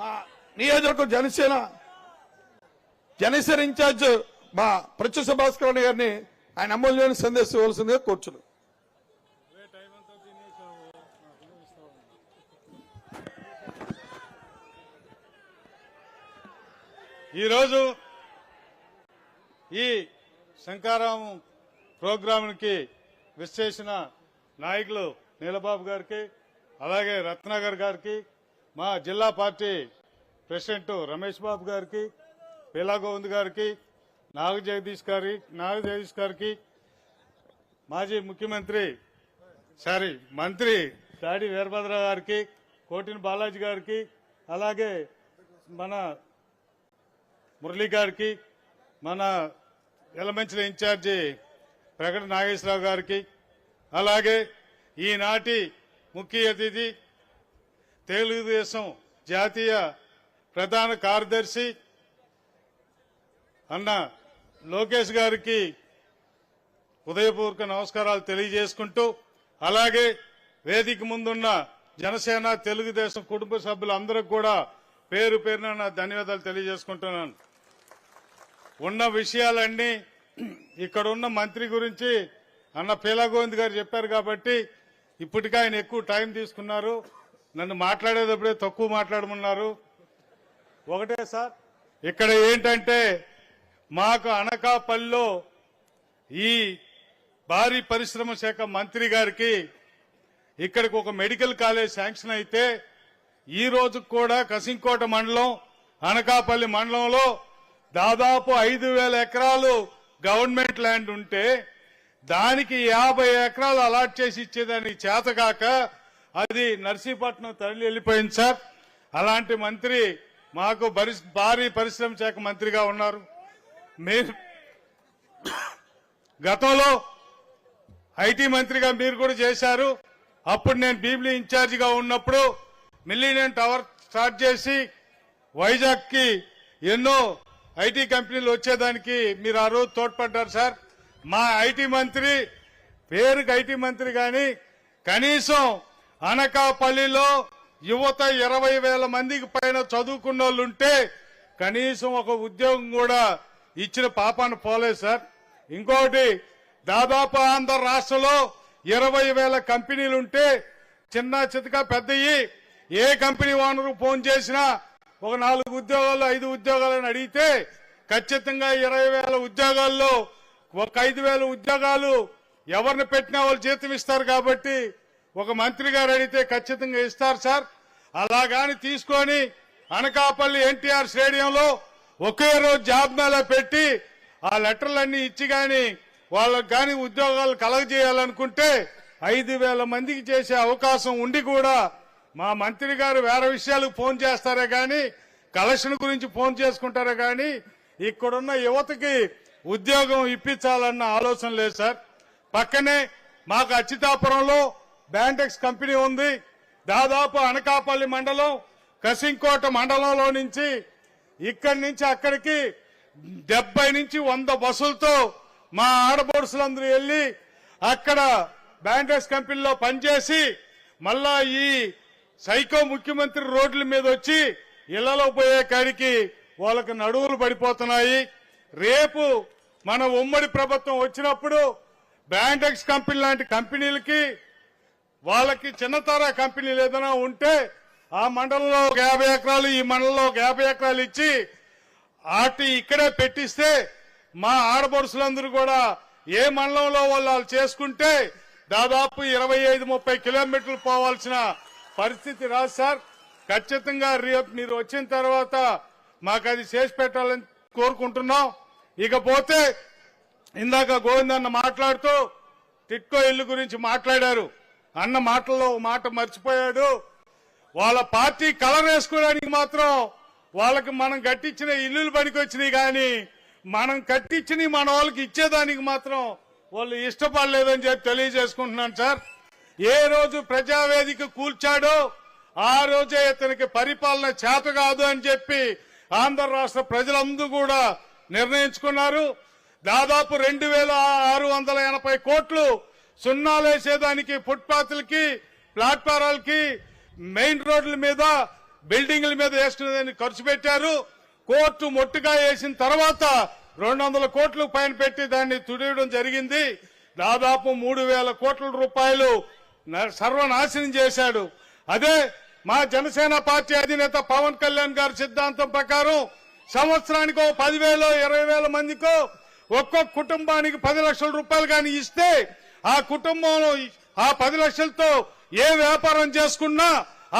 మా నియోజకవర్గం జనసేన జనసేన ఇన్ఛార్జ్ మా ప్రత్యు భాస్కర్ గారిని ఆయన అమూల్యమైన సందేశం ఇవ్వాల్సిందిగా కూర్చున్నాం. ఈరోజు ఈ శంకారాం ప్రోగ్రాంకి విశ్లేషణ నాయకులు నీలబాబు గారికి అలాగే రత్నాకర్ గారికి మా జిల్లా పార్టీ ప్రెసిడెంట్ రమేష్ బాబు గారికి పీలా గోవింద్ గారికి నాగ జగదీష్ గారి నాగ జగదీష్ గారికి మాజీ ముఖ్యమంత్రి సారీ మంత్రి దాడి వీరభద్ర గారికి కోటిని బాలాజీ గారికి అలాగే మన మురళీ గారికి మన ఎలమంచిన ఇన్ఛార్జి ప్రకట నాగేశ్వరరావు గారికి అలాగే ఈనాటి ముఖ్య అతిథి తెలుగుదేశం జాతీయ ప్రధాన కార్యదర్శి అన్న లోకేష్ గారికి ఉదయపూర్వక నమస్కారాలు తెలియజేసుకుంటూ అలాగే వేదిక ముందున్న జనసేన తెలుగుదేశం కుటుంబ సభ్యులందరికీ కూడా పేరు పేరున నా ధన్యవాదాలు తెలియజేసుకుంటున్నాను. ఉన్న విషయాలన్నీ ఇక్కడ ఉన్న మంత్రి గురించి అన్న పీలాగోవింద్ గారు చెప్పారు కాబట్టి ఇప్పటికే ఆయన ఎక్కువ టైం తీసుకున్నారు. నన్ను మాట్లాడేటప్పుడే తక్కువ మాట్లాడమన్నారు. ఒకటే సార్ ఇక్కడ ఏంటంటే మాకు అనకాపల్లిలో ఈ భారీ పరిశ్రమ శాఖ మంత్రి గారికి ఇక్కడికి ఒక మెడికల్ కాలేజ్ శాంక్షన్ అయితే ఈ రోజు కూడా కసింకోట మండలం అనకాపల్లి మండలంలో దాదాపు ఐదు వేల ఎకరాలు గవర్నమెంట్ ల్యాండ్ ఉంటే దానికి యాభై ఎకరాలు అలాట్ చేసి ఇచ్చేదానికి చేతగాక అది నర్సీపట్నం తరలి వెళ్ళిపోయింది సార్. అలాంటి మంత్రి మాకు భారీ పరిశ్రమ శాఖ మంత్రిగా ఉన్నారు. మీరు గతంలో ఐటీ మంత్రిగా మీరు కూడా చేశారు. అప్పుడు నేను భీమిలీ ఇన్ఛార్జిగా ఉన్నప్పుడు మిలీనియం టవర్ స్టార్ట్ చేసి వైజాగ్కి ఎన్నో ఐటీ కంపెనీలు వచ్చేదానికి మీరు ఆ రోజు తోడ్పడ్డారు సార్. మా ఐటీ మంత్రి పేరుకి ఐటీ మంత్రి కానీ కనీసం అనకాపల్లిలో యువత ఇరవై వేల మందికి పైన చదువుకున్న వాళ్ళు ఉంటే కనీసం ఒక ఉద్యోగం కూడా ఇచ్చిన పాపాన్ని పోలేదు సార్. ఇంకోటి దాదాపు ఆంధ్ర రాష్ట్రంలో ఇరవై వేల కంపెనీలు ఉంటే చిన్న చితక పెద్దయి ఏ కంపెనీ ఓనర్ ఫోన్ చేసినా ఒక నాలుగు ఉద్యోగాలు ఐదు ఉద్యోగాలను అడిగితే ఖచ్చితంగా ఇరవై వేల ఉద్యోగాల్లో ఒక ఐదు వేల ఉద్యోగాలు ఎవరిని పెట్టినా వాళ్ళు జీతం ఇస్తారు కాబట్టి ఒక మంత్రి గారు అడిగితే ఖచ్చితంగా ఇస్తారు సార్. అలాగాని తీసుకొని అనకాపల్లి ఎన్టీఆర్ స్టేడియంలో ఒకే రోజు జాబ్ మేళా పెట్టి ఆ లెటర్లన్నీ ఇచ్చి గాని వాళ్ళకు గాని ఉద్యోగాలు కలగజేయాలనుకుంటే ఐదు వేల మందికి చేసే అవకాశం ఉండి కూడా మా మంత్రి గారు వేరే విషయాలకు ఫోన్ చేస్తారే గాని కలెక్షన్ గురించి ఫోన్ చేసుకుంటారే గాని ఇక్కడున్న యువతకి ఉద్యోగం ఇప్పించాలన్న ఆలోచన లేదు సార్. పక్కనే మాకు అచ్యుతాపురంలో బ్యాండెక్స్ కంపెనీ ఉంది. దాదాపు అనకాపల్లి మండలం కసింకోట మండలంలో నుంచి ఇక్కడి నుంచి అక్కడికి డెబ్బై నుంచి వంద బస్సులతో మా ఆడబోడుసులందరూ వెళ్ళి అక్కడ బ్యాండెక్స్ కంపెనీలో పనిచేసి మళ్ళా ఈ సైకో ముఖ్యమంత్రి రోడ్ల మీద వచ్చి ఇళ్ళలో పోయే కాడికి వాళ్ళకి నడువులు పడిపోతున్నాయి. రేపు మన ఉమ్మడి ప్రభుత్వం వచ్చినప్పుడు బ్రాండెక్స్ కంపెనీ లాంటి కంపెనీలకి వాళ్ళకి చిన్నతర కంపెనీలు ఏదైనా ఉంటే ఆ మండలంలో ఒక యాభై ఎకరాలు ఈ మండలంలో ఒక యాభై ఎకరాలు ఇచ్చి ఆటి ఇక్కడే పెట్టిస్తే మా ఆడపడుసులందరూ కూడా ఏ మండలంలో వాళ్ళు వాళ్ళు చేసుకుంటే దాదాపు ఇరవై ఐదు ముప్పై కిలోమీటర్లు పోవాల్సిన పరిస్థితి రాదు సార్. ఖచ్చితంగా రేపు మీరు వచ్చిన తర్వాత మాకు అది చేసి పెట్టాలని కోరుకుంటున్నాం. ఇకపోతే ఇందాక గోవిందన్న మాట్లాడుతూ టిట్కో ఇల్లు గురించి మాట్లాడారు. అన్న మాటల్లో మాట మర్చిపోయాడు. వాళ్ళ పార్టీ కలర్ వేసుకోవడానికి మాత్రం వాళ్ళకి మనం కట్టించిన ఇల్లులు పనికొచ్చినాయి కానీ మనం కట్టించిన మన వాళ్ళకి ఇచ్చేదానికి మాత్రం వాళ్ళు ఇష్టపడలేదని చెప్పి తెలియజేసుకుంటున్నాను సార్. ఏ రోజు ప్రజావేదిక కూల్చాడో ఆ రోజే ఇతనికి పరిపాలన చేత కాదు అని చెప్పి ఆంధ్ర రాష్ట్ర ప్రజలందరూ కూడా నిర్ణయించుకున్నారు. దాదాపు రెండు వేల ఆరు వందల ఎనభై కోట్లు సున్నాలేసేదానికి ఫుట్పాత్లకి ప్లాట్ఫారాలకి మెయిన్ రోడ్ల మీద బిల్డింగ్ల మీద వేసుకునేదాన్ని ఖర్చు పెట్టారు. కోర్టు మొట్టుగా వేసిన తర్వాత రెండు వందల కోట్లు పైన పెట్టి దాన్ని తుడియడం జరిగింది. దాదాపు మూడు వేల కోట్ల రూపాయలు సర్వనాశనం చేశాడు. అదే మా జనసేన పార్టీ అధినేత పవన్ కళ్యాణ్ గారి సిద్ధాంతం ప్రకారం సంవత్సరానికి ఓ పదివేలు ఇరవై వేల మందికో ఒక్కొక్క కుటుంబానికి పది లక్షల రూపాయలు కానీ ఇస్తే ఆ కుటుంబంలో ఆ పది లక్షలతో ఏ వ్యాపారం చేసుకున్నా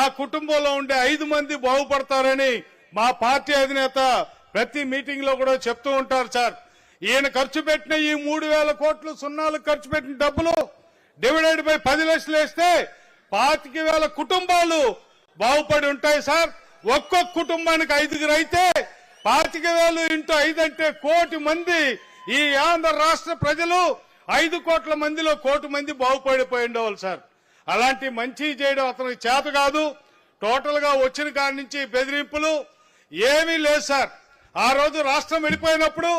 ఆ కుటుంబంలో ఉండే ఐదు మంది బాగుపడతారని మా పార్టీ అధినేత ప్రతి మీటింగ్లో కూడా చెప్తూ ఉంటారు సార్. ఈయన ఖర్చు పెట్టిన ఈ మూడు వేల కోట్లు సున్నాలు ఖర్చు పెట్టిన డబ్బులు డివైడెడ్ బై పది లక్షలు వేస్తే పాతిక వేల కుటుంబాలు బాగుపడి ఉంటాయి సార్. ఒక్కొక్క కుటుంబానికి ఐదుగురు అయితే పాతిక వేలు ఇంటూ ఐదంటే కోటి మంది ఈ ఆంధ్ర రాష్ట్ర ప్రజలు ఐదు కోట్ల మందిలో కోటి మంది బాగుపడిపోయి ఉండేవాళ్ళు సార్. అలాంటి మంచి చేయడం అతనికి చేత కాదు. టోటల్గా వచ్చిన కాడి నుంచి బెదిరింపులు ఏమీ లేదు సార్. ఆ రోజు రాష్ట్రం విడిపోయినప్పుడు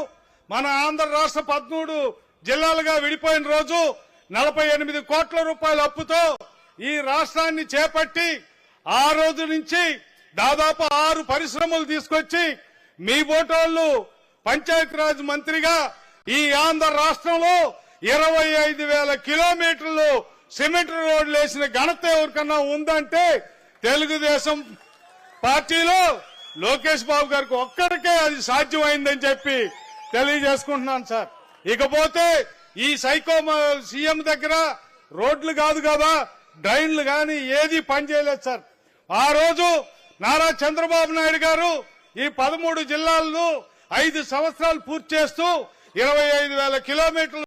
మన ఆంధ్ర రాష్ట్ర పదమూడు జిల్లాలుగా విడిపోయిన రోజు నలభై ఎనిమిది కోట్ల రూపాయల అప్పుతో ఈ రాష్ట్రాన్ని చేపట్టి ఆ రోజు నుంచి దాదాపు ఆరు పరిశ్రమలు తీసుకొచ్చి మీ బోటోళ్ళు పంచాయతీరాజ్ మంత్రిగా ఈ ఆంధ్ర రాష్ట్రంలో ఇరవై ఐదు వేల కిలోమీటర్లు సిమెంట్ రోడ్లు వేసిన ఘనత ఎవరికన్నా ఉందంటే తెలుగుదేశం పార్టీలో లోకేష్ బాబు గారికి ఒక్కరికే అది సాధ్యమైందని చెప్పి తెలియజేసుకుంటున్నాను సార్. ఇకపోతే ఈ సైకో సీఎం దగ్గర రోడ్లు కాదు కదా డ్రైన్లు కానీ ఏది పనిచేయలేదు సార్. ఆ రోజు నారా చంద్రబాబు నాయుడు గారు ఈ పదమూడు జిల్లాలను ఐదు సంవత్సరాలు పూర్తి చేస్తూ ఇరవై ఐదు వేల కిలోమీటర్లు